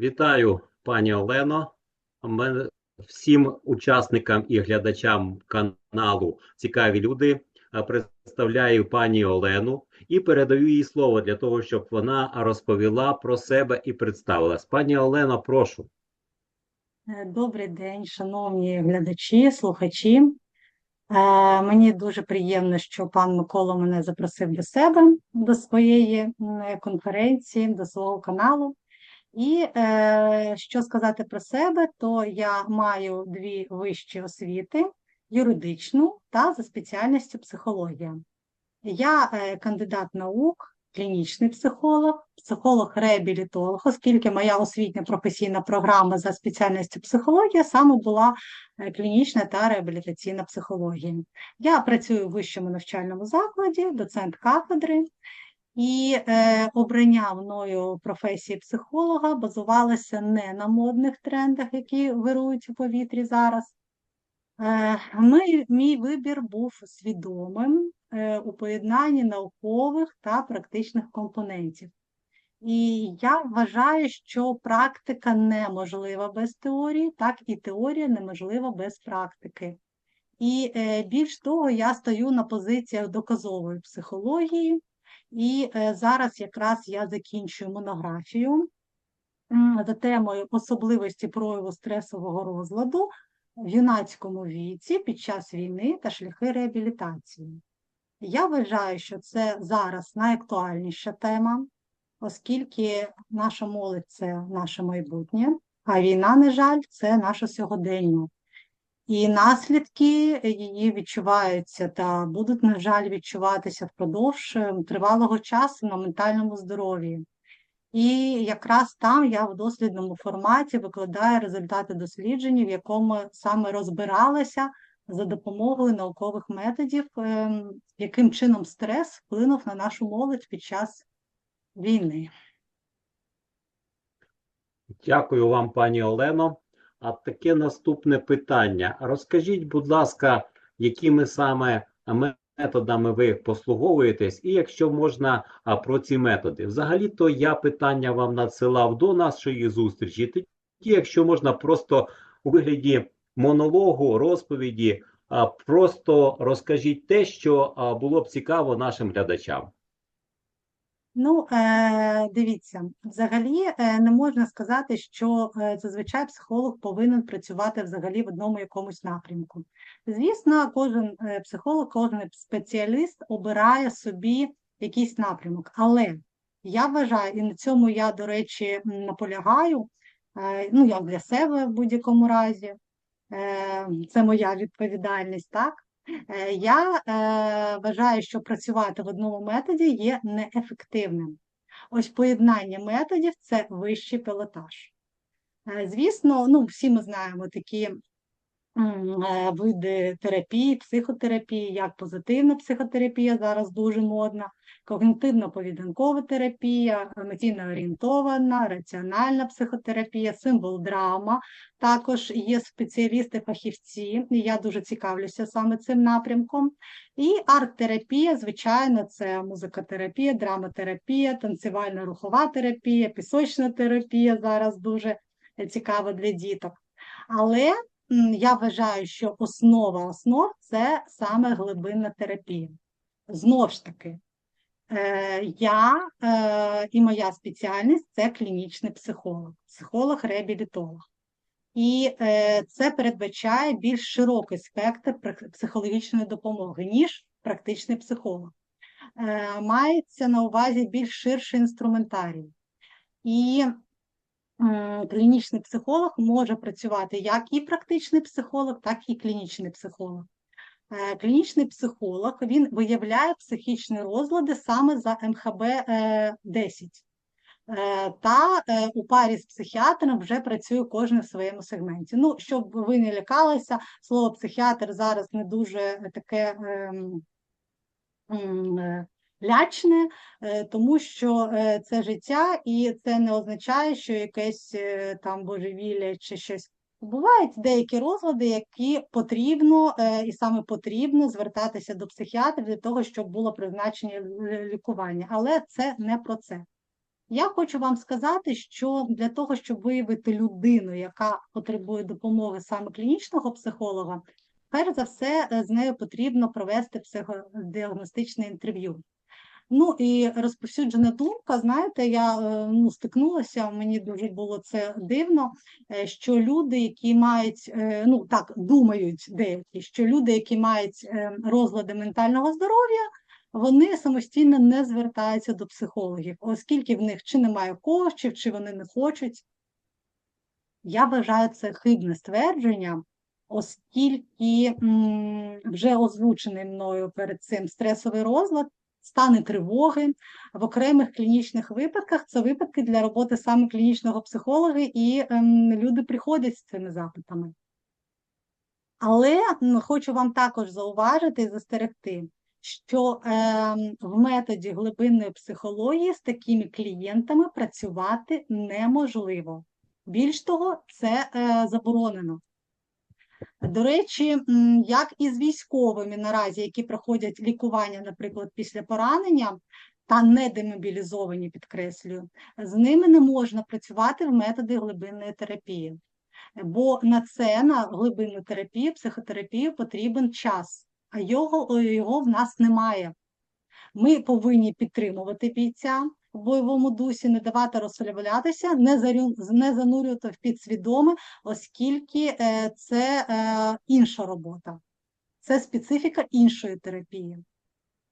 Вітаю, пані Олено. Всім учасникам і глядачам каналу Цікаві люди е, представляю пані Олену і передаю їй слово для того, щоб вона розповіла про себе і представилась. Пані Олено, прошу. Е, Добрий день, шановні глядачі, слухачі. Е, Мені дуже приємно, що пан Микола мене запросив до себе, до своєї конференції, до свого каналу. І е, що сказати про себе, то я маю дві вищі освіти: юридичну та за спеціальністю психологія. Я е, кандидат наук, клінічний психолог, психолог-реабілітолог, оскільки моя освітня професійна програма за спеціальністю психологія саме була е, клінічна та реабілітаційна психологія. Я працюю в вищому навчальному закладі, доцент кафедри, і е, обрання мною професії психолога базувалося не на модних трендах, які вирують у повітрі зараз. Е, Мій, мій вибір був свідомим е, у поєднанні наукових та практичних компонентів. І я вважаю, що практика неможлива без теорії, так і теорія неможлива без практики. І е, більш того, я стою на позиціях доказової психології, і е, зараз якраз я закінчую монографію за темою особливості прояву стресового розладу в юнацькому віці під час війни та шляхи реабілітації. Я вважаю, що це зараз найактуальніша тема, оскільки наша молодь це наше майбутнє, а війна, на жаль, це наше сьогодення. І наслідки її відчуваються та будуть, на жаль, відчуватися впродовж е, тривалого часу на ментальному здоров'ї. І якраз там я в дослідному форматі викладаю результати досліджень, в якому саме розбиралася за допомогою наукових методів, ем, яким чином стрес вплинув на нашу молодь під час війни. Дякую вам, пані Олено. А таке наступне питання. Розкажіть, будь ласка, якими саме методами ви послуговуєтесь, і якщо можна про ці методи. Взагалі-то я питання вам надсилав до нашої зустрічі. Тоді, якщо можна, просто у вигляді монологу, розповіді, просто розкажіть те, що було б цікаво нашим глядачам. Ну, е, дивіться, взагалі е, не можна сказати, що е, зазвичай психолог повинен працювати взагалі в одному якомусь напрямку. Звісно, кожен психолог, кожен спеціаліст обирає собі якийсь напрямок. Але я вважаю, і на цьому я, до речі, наполягаю, ну, як для себе в будь-якому разі, це моя відповідальність, так? Е, Я е, вважаю, що працювати в одному методі є неефективним. Ось поєднання методів це вищий пілотаж. Е, Звісно, ну, всі ми знаємо такі види терапії, психотерапії, як позитивна психотерапія зараз дуже модна, когнітивно-поведінкова терапія, емоційно орієнтована, раціональна психотерапія, символ драма. Також є спеціалісти-фахівці, і я дуже цікавлюся саме цим напрямком. І арт-терапія, звичайно, це музикотерапія, драмотерапія, танцювальна рухова терапія, пісочна терапія зараз дуже цікава для діток. Але я вважаю, що основа основ це саме глибинна терапія. Знову ж таки, я е, і моя спеціальність це клінічний психолог, психолог-реабілітолог. І е, це передбачає більш широкий спектр психологічної допомоги, ніж практичний психолог. Е, мається на увазі більш ширший інструментарій. І клінічний психолог може працювати як і практичний психолог, так і клінічний психолог. Е, Клінічний психолог він виявляє психічні розлади саме за МХБ е, 10. Е, Та е, у парі з психіатром вже працює кожен в своєму сегменті. Ну, щоб ви не лякалися, слово психіатр зараз не дуже таке ем, лячне, тому що це життя, і це не означає, що якесь там божевілля чи щось. Бувають деякі розлади, які потрібно е, і саме потрібно звертатися до психіатра для того, щоб було призначення лікування, але це не про це. Я хочу вам сказати, що для того, щоб виявити людину, яка потребує допомоги саме клінічного психолога, перш за все е, з нею потрібно провести психодіагностичне інтерв'ю. Ну і розповсюджена думка, знаєте, я е, ну, стикнулася, мені дуже було це дивно, е, що люди, які мають, е, ну так, думають деякі, що люди, які мають розлади ментального здоров'я, вони самостійно не звертаються до психологів, оскільки в них чи немає коштів, чи вони не хочуть. Я вважаю це хибне ствердження, оскільки м, вже озвучений мною перед цим стресовий розлад, стани тривоги в окремих клінічних випадках це випадки для роботи саме клінічного психолога, і ем, люди приходять з цими запитами. Але хочу вам також зауважити і застерегти, що ем, в методі глибинної психології з такими клієнтами працювати неможливо. Більш того, це е, заборонено. До речі, як і з військовими наразі, які проходять лікування, наприклад, після поранення та не демобілізовані, підкреслюю, з ними не можна працювати в методи глибинної терапії. Бо на це, на глибинну терапію, психотерапію потрібен час, а його, його в нас немає. Ми повинні підтримувати бійця в бойовому дусі, не давати розслаблятися, не, зарю, не занурювати в підсвідоме, оскільки е, це е, інша робота, це специфіка іншої терапії.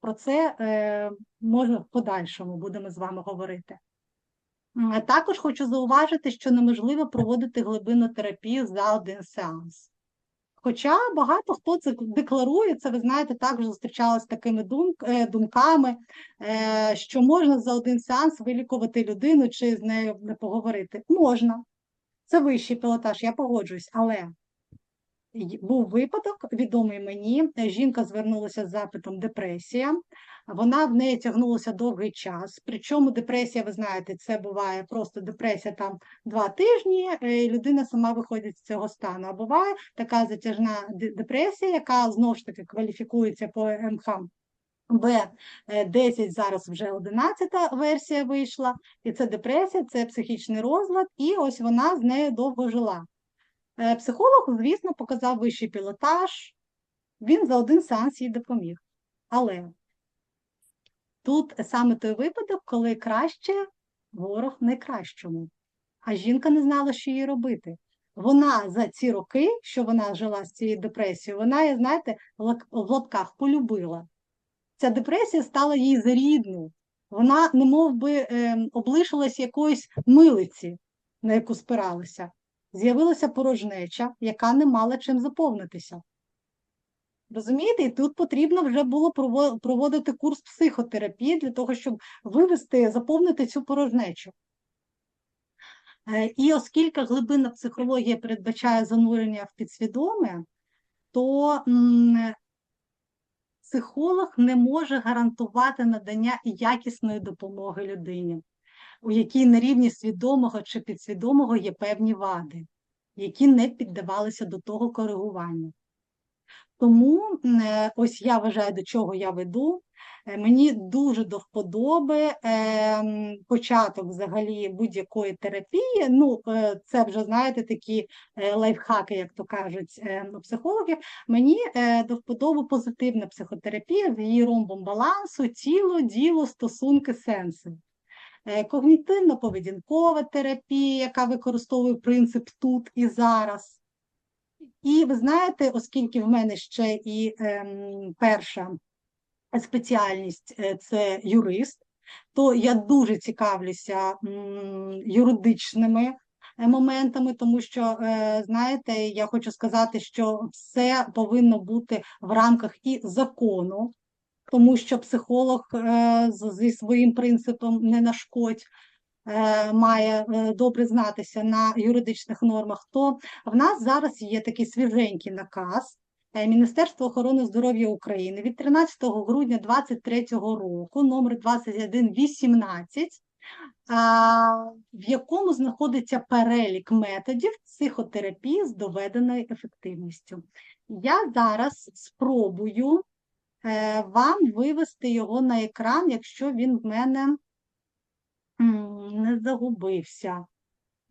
Про це е, може в подальшому будемо з вами говорити. Також хочу зауважити, що неможливо проводити глибинну терапію за один сеанс. Хоча багато хто це декларує, це ви знаєте, також зустрічалася з такими думк, е, думками, е, що можна за один сеанс вилікувати людину чи з нею не поговорити. Можна. Це вищий пілотаж, я погоджуюсь, але був випадок, відомий мені. е, Жінка звернулася з запитом депресія. Вона в неї тягнулася довгий час. Причому депресія, ви знаєте, це буває просто депресія там два тижні, е, і людина сама виходить з цього стану. А буває така затяжна депресія, яка знову ж таки кваліфікується по МХ. Б10 зараз вже 11 версія вийшла, і це депресія, це психічний розлад, і ось вона з нею довго жила. Е, Психолог, звісно, показав вищий пілотаж, він за один сеанс їй допоміг. Але тут саме той випадок, коли краще ворог найкращому. А жінка не знала, що їй робити. Вона за ці роки, що вона жила з цією депресією, вона знаєте, в лапках полюбила. Ця депресія стала їй за рідну. Вона немов би ем, облишилась якоїсь милиці, на яку спиралася. З'явилася порожнеча, яка не мала чим заповнитися. Розумієте, і тут потрібно вже було проводити курс психотерапії для того, щоб вивести, заповнити цю порожнечу. Е, І оскільки глибинна психологія передбачає занурення в підсвідоме, то психолог не може гарантувати надання якісної допомоги людині, у якій на рівні свідомого чи підсвідомого є певні вади, які не піддавалися до того коригуванню. Тому е, ось я вважаю, до чого я веду. Е, Мені дуже до вподоби ем, початок взагалі будь-якої терапії. Ну, е, це вже знаєте такі е, лайфхаки, як то кажуть е, у психологів. Мені е, до вподоби позитивна психотерапія з її ромбом балансу, тіло, діло, стосунки, сенси. Е, Когнітивно-поведінкова терапія, яка використовує принцип тут і зараз. І ви знаєте, оскільки в мене ще і ем, перша спеціальність е, це юрист, то я дуже цікавлюся юридичними е, моментами, тому що, знаєте, я хочу сказати, що все повинно бути в рамках і закону, тому що психолог е, зі своїм принципом не нашкодь. е, Має е, добре знатися на юридичних нормах, то в нас зараз є такий свіженький наказ Міністерства охорони здоров'я України від 13 грудня 2023 року, номер 2118, в якому знаходиться перелік методів психотерапії з доведеною ефективністю. Я зараз спробую вам вивести його на екран, якщо він в мене Не загубився.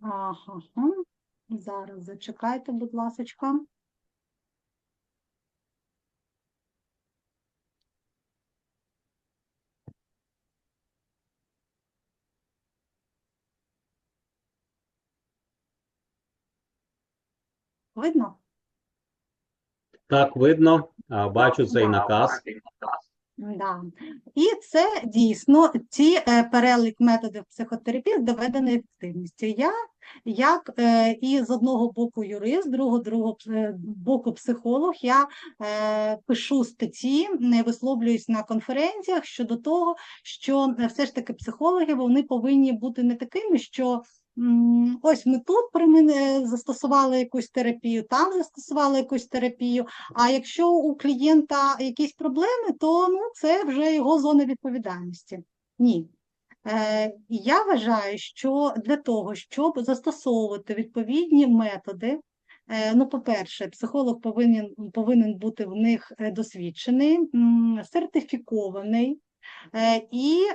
Ага. Зараз зачекайте, будь ласочка. Видно? Так, видно, бачу цей наказ. Да. І це дійсно ці е, перелік методів психотерапії з доведеною ефективністю. Я, як е, і з одного боку юрист, з другого, другого е, боку психолог, я е, пишу статті, не висловлююсь на конференціях щодо того, що все ж таки психологи вони повинні бути не такими, що ось ми тут застосували якусь терапію, там застосували якусь терапію. А якщо у клієнта якісь проблеми, то ну, це вже його зона відповідальності. Ні. Е, я вважаю, що для того, щоб застосовувати відповідні методи, е, ну, по-перше, психолог повинен, повинен бути в них е, досвідчений, сертифікований і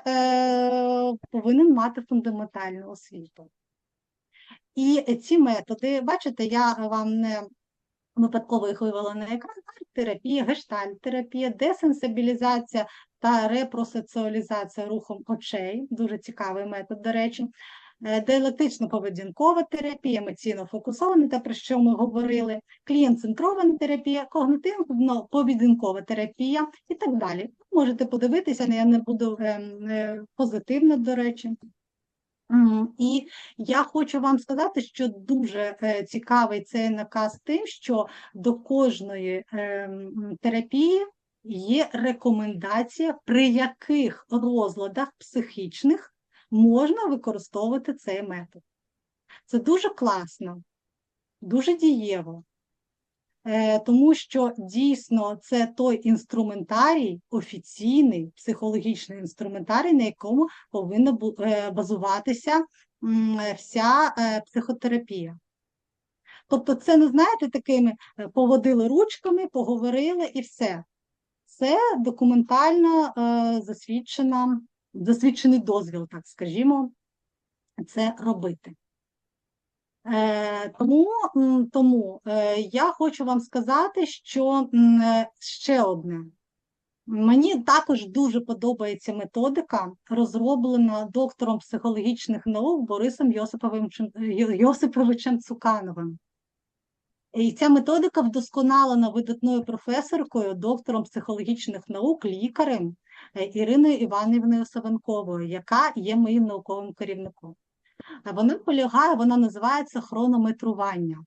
повинен мати фундаментальну освіту. І ці методи, бачите, я вам не випадково їх вивела на екран, терапія, гештальт-терапія, десенсибілізація та репросоціалізація рухом очей, дуже цікавий метод, до речі, Е, диалектично-поведінкова терапія, емоційно-фокусована, те, про що ми говорили, клієнт-центрована терапія, когнитивно-поведінкова терапія і так далі. Можете подивитися, я не буду ем, е, позитивно, до речі. І я хочу вам сказати, що дуже е, цікавий цей наказ тим, що до кожної ем, терапії є рекомендація, при яких розладах психічних можна використовувати цей метод. Це дуже класно, дуже дієво. Е, Тому що дійсно це той інструментарій, офіційний психологічний інструментарій, на якому повинна е, базуватися вся е, психотерапія. Тобто, це не знаєте, такими поводили ручками, поговорили і все. Це документально засвідчена, засвідчений дозвіл, так скажімо, це робити. Е, Тому, тому е, я хочу вам сказати, що е, ще одне. Мені також дуже подобається методика, розроблена доктором психологічних наук Борисом Йосиповичем, Йосиповичем Цукановим. І ця методика вдосконалена видатною професоркою, доктором психологічних наук, лікарем Іриною Іванівною Савенковою, яка є моїм науковим керівником. А Вона полягає, вона називається хронометрування.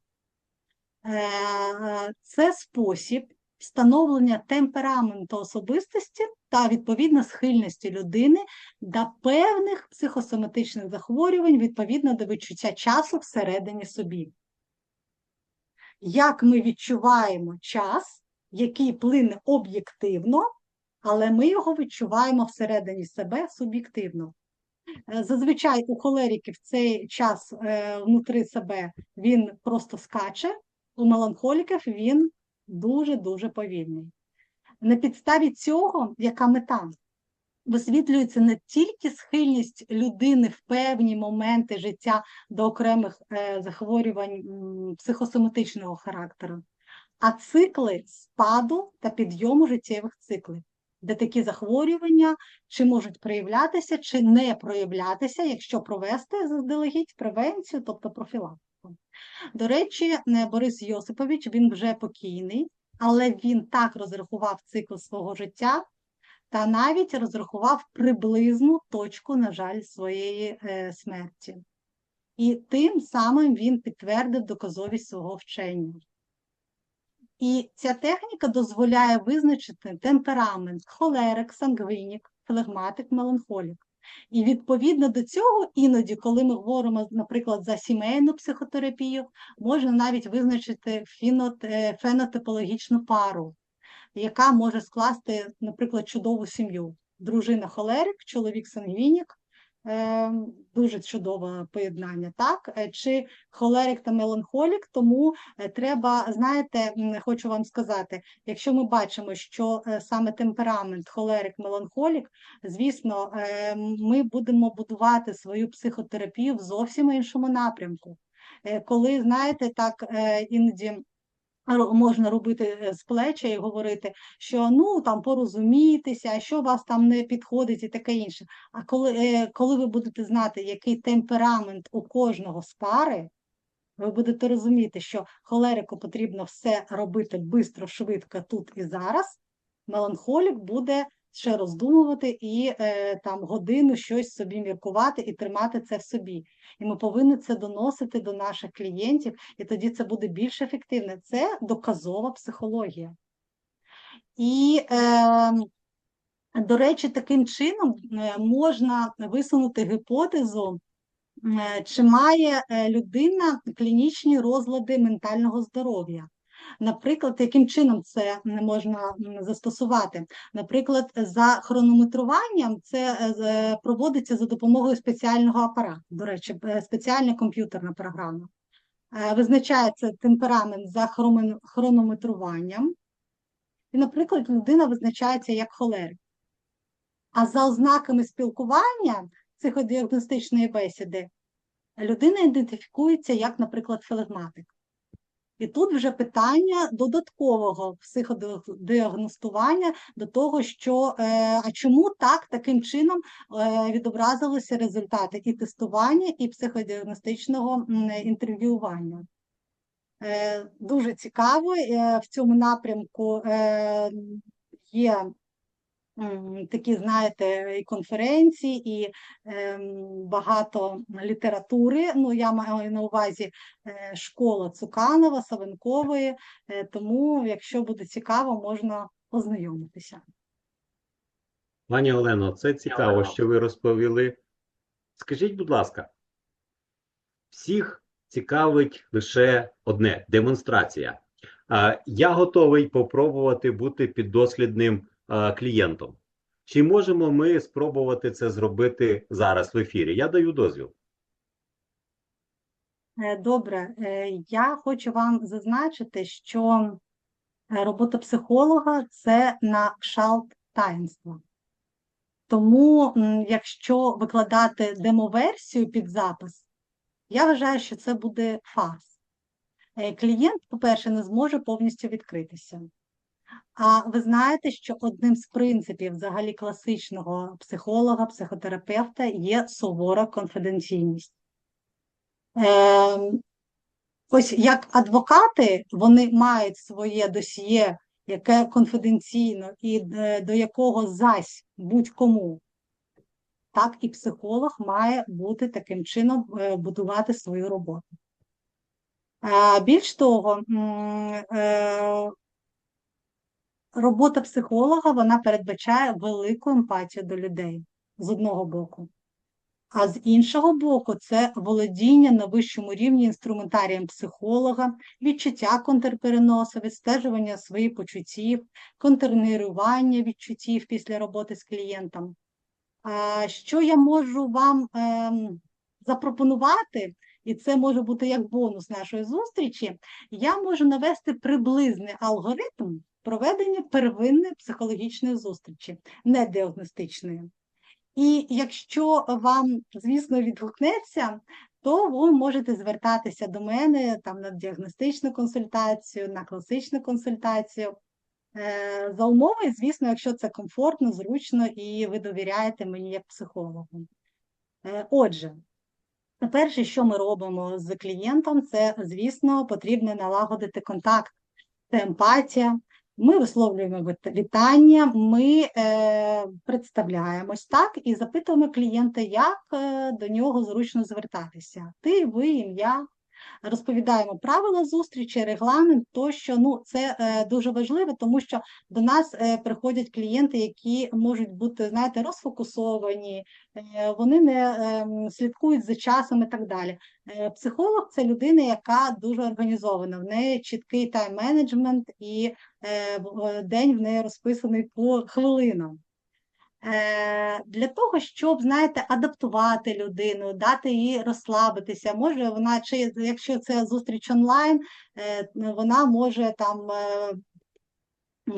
Е, Це спосіб встановлення темпераменту особистості та відповідно схильності людини до певних психосоматичних захворювань відповідно до відчуття часу всередині собі. Як ми відчуваємо час, який плине об'єктивно, але ми його відчуваємо всередині себе суб'єктивно. Е, Зазвичай у холериків цей час е, внутри себе він просто скаче, у меланхоліків він дуже-дуже повільний. На підставі цього, яка мета? Висвітлюється не тільки схильність людини в певні моменти життя до окремих е, захворювань психосоматичного характеру, а цикли спаду та підйому життєвих циклів, де такі захворювання чи можуть проявлятися, чи не проявлятися, якщо провести заздалегідь превенцію, тобто профілактику. До речі, Борис Йосипович, він вже покійний, але він так розрахував цикл свого життя та навіть розрахував приблизну точку, на жаль, своєї е, смерті. І тим самим він підтвердив доказовість свого вчення. І ця техніка дозволяє визначити темперамент холерик, сангвинік, флегматик, меланхолік. І відповідно до цього, іноді, коли ми говоримо, наприклад, за сімейну психотерапію, можна навіть визначити фінот, е, фенотипологічну пару, яка може скласти, наприклад, чудову сім'ю. Дружина холерик, чоловік сангвінік, Дуже чудове поєднання, так? Е, Чи холерик та меланхолік, тому е, треба, знаєте, хочу вам сказати, якщо ми бачимо, що е, саме темперамент холерик, меланхолік, звісно, е, ми будемо будувати свою психотерапію в зовсім іншому напрямку. Коли, знаєте, так іноді можна робити е, з плеча і говорити, що ну там порозумітися, що вас там не підходить і таке інше. А коли, е, коли ви будете знати, який темперамент у кожного з пари, ви будете розуміти, що холерику потрібно все робити бистро, швидко, тут і зараз. Меланхолік буде ще роздумувати і е, там годину щось собі міркувати і тримати це в собі. І ми повинні це доносити до наших клієнтів, і тоді це буде більш ефективне. Це доказова психологія. І, е, до речі, таким чином е, можна висунути гіпотезу, е, чи має е, людина клінічні розлади ментального здоров'я. Наприклад, яким чином це можна застосувати? Наприклад, за хронометруванням це е, проводиться за допомогою спеціального апарату. До речі, е, спеціальна комп'ютерна програма. Е, Визначається темперамент за хронометруванням, і, наприклад, людина визначається як холерик. А за ознаками спілкування психодіагностичної бесіди людина ідентифікується як, наприклад, флегматик. І тут вже питання додаткового психодіагностування до того, що е, а чому так таким чином е, відобразилися результати і тестування, і психодіагностичного інтерв'ювання. Е, Дуже цікаво. В цьому напрямку є такі, знаєте, і конференції, і ем, багато літератури. Ну, я маю на увазі е, школа Цуканова, Савенкової, е, тому, якщо буде цікаво, можна познайомитися. Пані Олено, це цікаво, що ви розповіли. Скажіть, будь ласка, всіх цікавить лише одне демонстрація. А, Я готовий попробувати бути піддослідним а, клієнтом. Чи можемо ми спробувати це зробити зараз в ефірі? Я даю дозвіл. Е, Добре, е, я хочу вам зазначити, що е, робота психолога це на кшалт таїнства. Тому, якщо викладати демоверсію під запис, я вважаю, що це буде фарс. Е, Клієнт, по-перше, не зможе повністю відкритися. А ви знаєте, що одним з принципів взагалі класичного психолога, психотерапевта є сувора конфіденційність. Ем, Ось як адвокати, вони мають своє досьє, яке конфіденційно і е, до якого зась будь-кому. Так і психолог має бути таким чином е, будувати свою роботу. Е, Більш того, е, робота психолога вона передбачає велику емпатію до людей з одного боку. А з іншого боку, це володіння на вищому рівні інструментарієм психолога, відчуття контрпереносу, відстежування своїх почуттів, контрнерування відчуттів після роботи з клієнтом. Що я можу вам ем, запропонувати, і це може бути як бонус нашої зустрічі, я можу навести приблизний алгоритм проведення первинної психологічної зустрічі, не діагностичної. І якщо вам, звісно, відгукнеться, то ви можете звертатися до мене там на діагностичну консультацію, на класичну консультацію. Е, За умови, звісно, якщо це комфортно, зручно і ви довіряєте мені як психологу. Е, Отже, перше, що ми робимо з клієнтом, це, звісно, потрібно налагодити контакт, це емпатія. Ми висловлюємо вітання, ми е, представляємось так і запитуємо клієнта, як е, до нього зручно звертатися. Ти, ви, ім'я. Розповідаємо правила зустрічі, регламент, тощо. Ну, це е, дуже важливо, тому що до нас е, приходять клієнти, які можуть бути, знаєте, розфокусовані, е, вони не е, слідкують за часом і так далі. Психолог це людина, яка дуже організована. В неї чіткий тайм-менеджмент і день в неї розписаний по хвилинам. Е, Для того, щоб, знаєте, адаптувати людину, дати їй розслабитися. Може, вона, чи якщо це зустріч онлайн, е, вона може там е,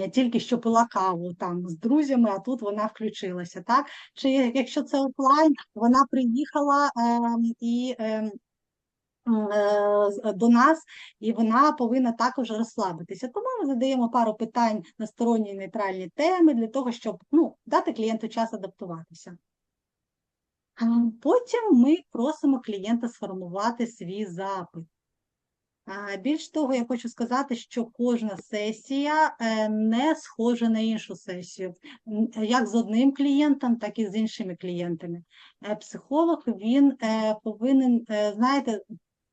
е, тільки що пила каву там з друзями, а тут вона включилася. Так? Чи якщо це офлайн, вона приїхала ем, і. е, до нас, і вона повинна також розслабитися. Тому ми задаємо пару питань на сторонні нейтральні теми для того, щоб ну, дати клієнту час адаптуватися. Потім ми просимо клієнта сформувати свій запит. Більш того, я хочу сказати, що кожна сесія е, не схожа на іншу сесію, як з одним клієнтом, так і з іншими клієнтами. Е, Психолог він е, повинен, е, знаєте,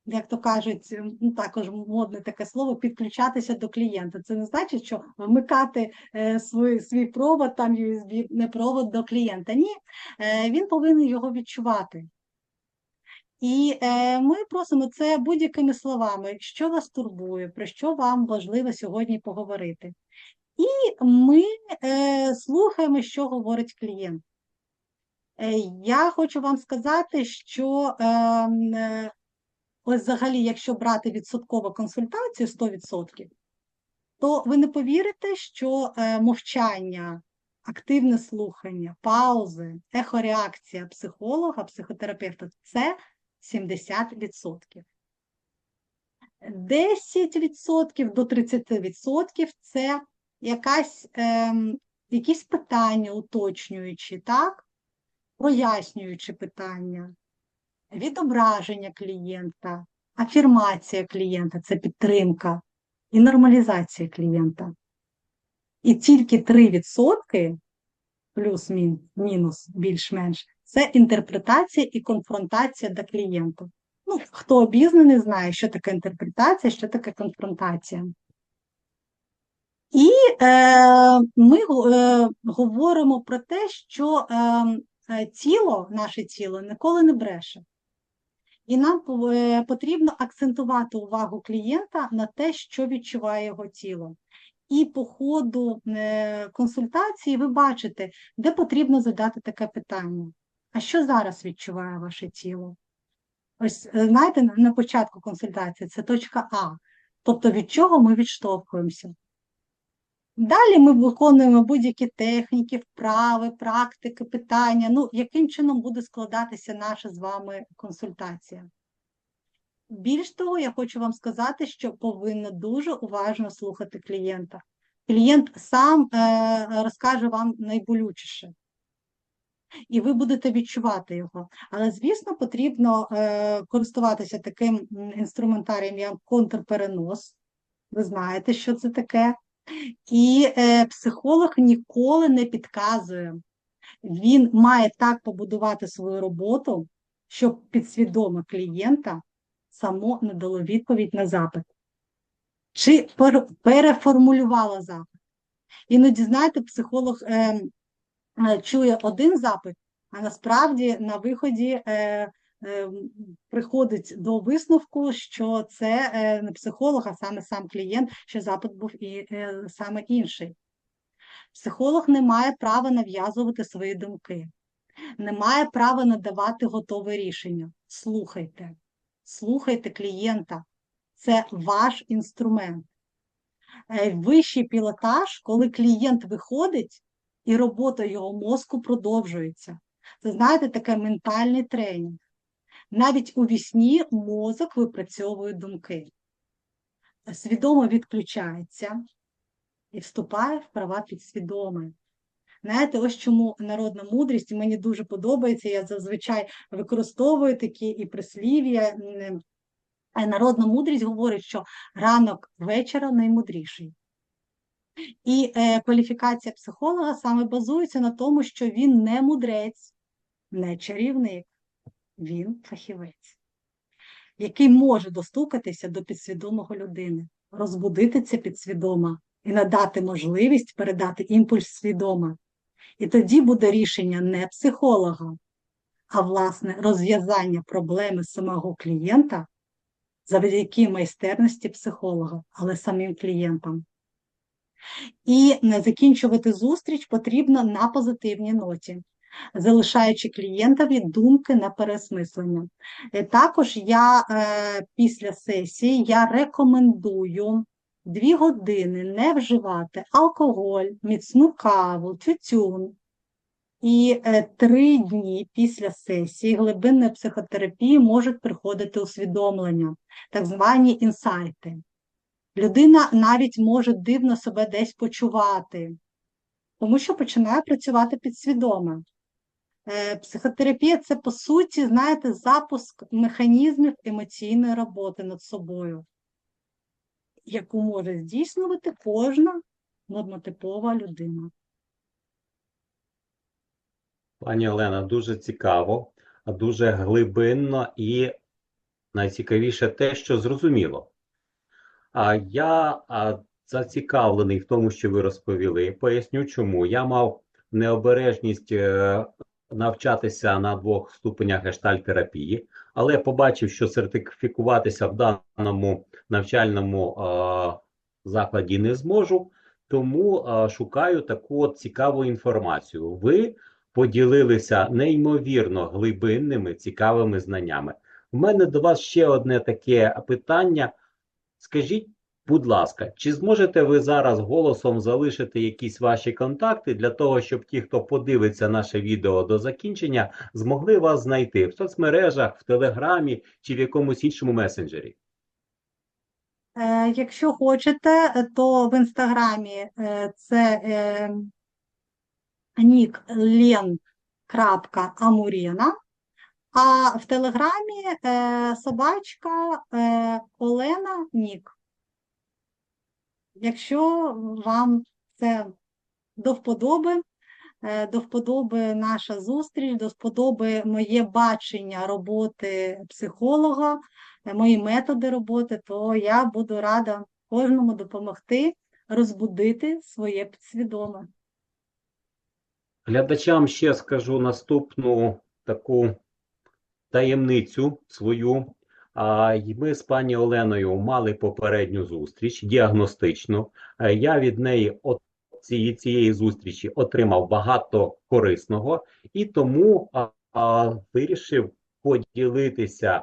як то кажуть, ну, також модне таке слово, підключатися до клієнта. Це не значить, що вмикати е, свій, свій провод, там USB, не провод до клієнта. Ні, е, він повинен його відчувати. І е, ми просимо це будь-якими словами, що вас турбує, про що вам важливо сьогодні поговорити. І ми е, слухаємо, що говорить клієнт. Е, я хочу вам сказати, що е, е, ось взагалі, якщо брати відсоткову консультацію 100%, то ви не повірите, що е, мовчання, активне слухання, паузи, ехореакція психолога, психотерапевта це 70%. 10% до 30% це якась, ем, якісь питання уточнюючі, так? Прояснюючі питання, відображення клієнта, афірмація клієнта це підтримка і нормалізація клієнта. І тільки 3% плюс-мінус, більш-менш, це інтерпретація і конфронтація до клієнта. Ну, хто обізнаний, знає, що таке інтерпретація, що таке конфронтація. І е, ми е, говоримо про те, що е, е, тіло, наше тіло ніколи не бреше. І нам е, потрібно акцентувати увагу клієнта на те, що відчуває його тіло. І по ходу е, консультації ви бачите, де потрібно задати таке питання. А що зараз відчуває ваше тіло? Ось, е, знаєте, на- на початку консультації це точка А. Тобто від чого ми відштовхуємося. Далі ми виконуємо будь-які техніки, вправи, практики, питання. Ну, яким чином буде складатися наша з вами консультація? Більш того, я хочу вам сказати, що повинна дуже уважно слухати клієнта. Клієнт сам е, розкаже вам найболючіше, і ви будете відчувати його. Але, звісно, потрібно е, користуватися таким інструментарієм, як контрперенос. Ви знаєте, що це таке. І е, психолог ніколи не підказує. Він має так побудувати свою роботу, щоб підсвідомо клієнта само не дало відповідь на запит. Чи пер- переформулювала запит. Іноді, знаєте, психолог е, е, чує один запит, а насправді на виході е, приходить до висновку, що це е, не психолог, а саме сам клієнт, що запит був і е, саме інший. Психолог не має права нав'язувати свої думки, не має права надавати готове рішення. Слухайте, слухайте клієнта. Це ваш інструмент. Е, Вищий пілотаж, коли клієнт виходить і робота його мозку продовжується. Це, знаєте, таке ментальний тренінг. Навіть у вісні мозок випрацьовує думки, свідомо відключається і вступає в права підсвідоме. Знаєте, ось чому народна мудрість мені дуже подобається. Я зазвичай використовую такі і прислів'я. Народна мудрість говорить, що ранок вечора наймудріший. І е, кваліфікація психолога саме базується на тому, що він не мудрець, не чарівник, він фахівець, який може достукатися до підсвідомого людини, розбудити це підсвідомо і надати можливість передати імпульс свідомо. І тоді буде рішення не психолога, а власне розв'язання проблеми самого клієнта завдяки майстерності психолога, але самим клієнтам. І не закінчувати зустріч потрібно на позитивній ноті, залишаючи клієнтові думки на переосмислення. Е, Також я е, після сесії я рекомендую дві години не вживати алкоголь, міцну каву, тютюн. І е, три дні після сесії глибинної психотерапії можуть приходити усвідомлення, так звані інсайти. Людина навіть може дивно себе десь почувати, тому що починає працювати підсвідомо. Е, Психотерапія це, по суті, знаєте, запуск механізмів емоційної роботи над собою, яку може здійснювати кожна нормотипова людина. Пані Олена, дуже цікаво, дуже глибинно і найцікавіше те, що зрозуміло. А я зацікавлений в тому, що ви розповіли. Поясню, чому. Я мав необережність е, навчатися на двох ступенях гештальт-терапії, але побачив, що сертифікуватися в даному навчальному закладі не зможу, тому шукаю таку от цікаву інформацію. Ви поділилися неймовірно глибинними, цікавими знаннями. У мене до вас ще одне таке питання. Скажіть, будь ласка, чи зможете ви зараз голосом залишити якісь ваші контакти для того, щоб ті, хто подивиться наше відео до закінчення, змогли вас знайти в соцмережах, в Телеграмі чи в якомусь іншому месенджері? Е, Якщо хочете, то в інстаграмі е, це е, нік len.amurena, а в телеграмі собачка Олена Нік. Якщо вам це до вподоби, е, до вподоби наша зустріч, до вподоби моє бачення роботи психолога, е, мої методи роботи, то я буду рада кожному допомогти розбудити своє підсвідоме. Глядачам ще скажу наступну таку таємницю свою. А, Ми з пані Оленою мали попередню зустріч діагностичну. Е, Я від неї от цієї, цієї зустрічі отримав багато корисного і тому а, а, вирішив поділитися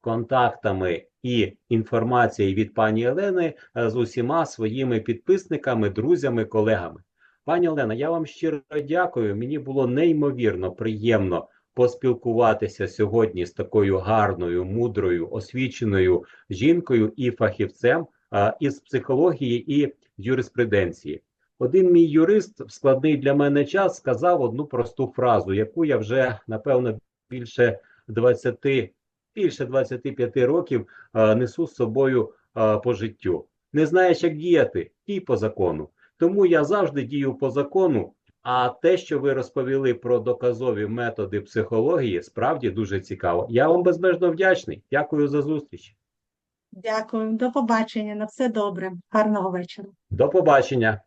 контактами і інформацією від пані Олени е, з усіма своїми підписниками, друзями, колегами. Пані Олена, я вам щиро дякую. Мені було неймовірно приємно поспілкуватися сьогодні з такою гарною, мудрою, освіченою жінкою і фахівцем із психології і юриспруденції. Один мій юрист в складний для мене час сказав одну просту фразу, яку я вже напевно більше 20, більше 25 років несу з собою по життю. Не знаєш, як діяти, дій по закону. Тому я завжди дію по закону. А те, що ви розповіли про доказові методи психології, справді дуже цікаво. Я вам безмежно вдячний. Дякую за зустріч. Дякую, до побачення, на все добре, гарного вечора. До побачення.